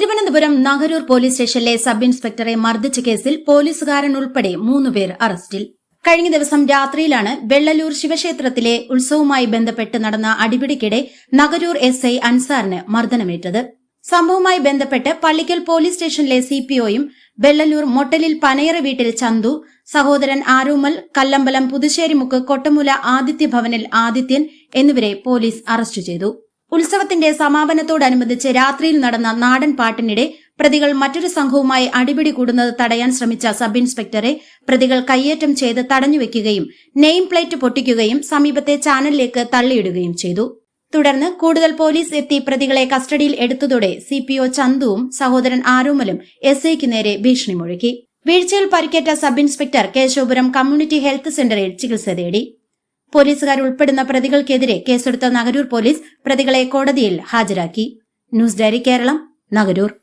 Thiruvananthapuram Nagaroor police സ്റ്റേഷനിലെ sub ഇൻസ്പെക്ടറെ മർദ്ദിച്ച കേസിൽ പോലീസുകാരൻ ഉൾപ്പെടെ മൂന്നുപേർ അറസ്റ്റിൽ. കഴിഞ്ഞ ദിവസം രാത്രിയിലാണ് വെള്ളലൂർ ശിവക്ഷേത്രത്തിലെ ഉത്സവവുമായി ബന്ധപ്പെട്ട് നടന്ന അടിപിടിക്കിടെ നഗരൂർ എസ് ഐ അൻസാറിന് മർദ്ദനമേറ്റത്. സംഭവവുമായി ബന്ധപ്പെട്ട് പള്ളിക്കൽ പോലീസ് സ്റ്റേഷനിലെ സിപിഒയും വെള്ളലൂർ മൊട്ടലിൽ പനയറ വീട്ടിൽ ചന്തു സഹോദരൻ ആരൂമൽ കല്ലമ്പലം പുതുശ്ശേരിമുക്ക് കൊട്ടമുല ആദിത്യ ഭവനിൽ ആദിത്യൻ എന്നിവരെ പോലീസ് അറസ്റ്റ് ചെയ്തു. ഉത്സവത്തിന്റെ സമാപനത്തോടനുബന്ധിച്ച് രാത്രിയിൽ നടന്ന നാടൻ പാട്ടിനിടെ പ്രതികൾ മറ്റൊരു സംഘവുമായി അടിപിടി കൂടുന്നത് തടയാൻ ശ്രമിച്ച സബ് ഇൻസ്പെക്ടറെ പ്രതികൾ കയ്യേറ്റം ചെയ്ത് തടഞ്ഞുവെക്കുകയും നെയിം പ്ലേറ്റ് പൊട്ടിക്കുകയും സമീപത്തെ ചാനലിലേക്ക് തള്ളിയിടുകയും ചെയ്തു. തുടർന്ന് കൂടുതൽ പോലീസ് എത്തി പ്രതികളെ കസ്റ്റഡിയിൽ എടുത്തതോടെ സി പി ഒ ചന്തുവും സഹോദരൻ ആരോമലും എസ് ഐക്ക് നേരെ ഭീഷണി മുഴക്കി വീഴ്ചയിൽ പരിക്കേറ്റ sub inspector Keshavapuram community health സെന്ററിൽ ചികിത്സ തേടി. പോലീസുകാരുൾപ്പെടുന്ന പ്രതികൾക്കെതിരെ കേസെടുത്ത നഗരൂർ പോലീസ് പ്രതികളെ കോടതിയിൽ ഹാജരാക്കി. News diary Keralam Nagaroor.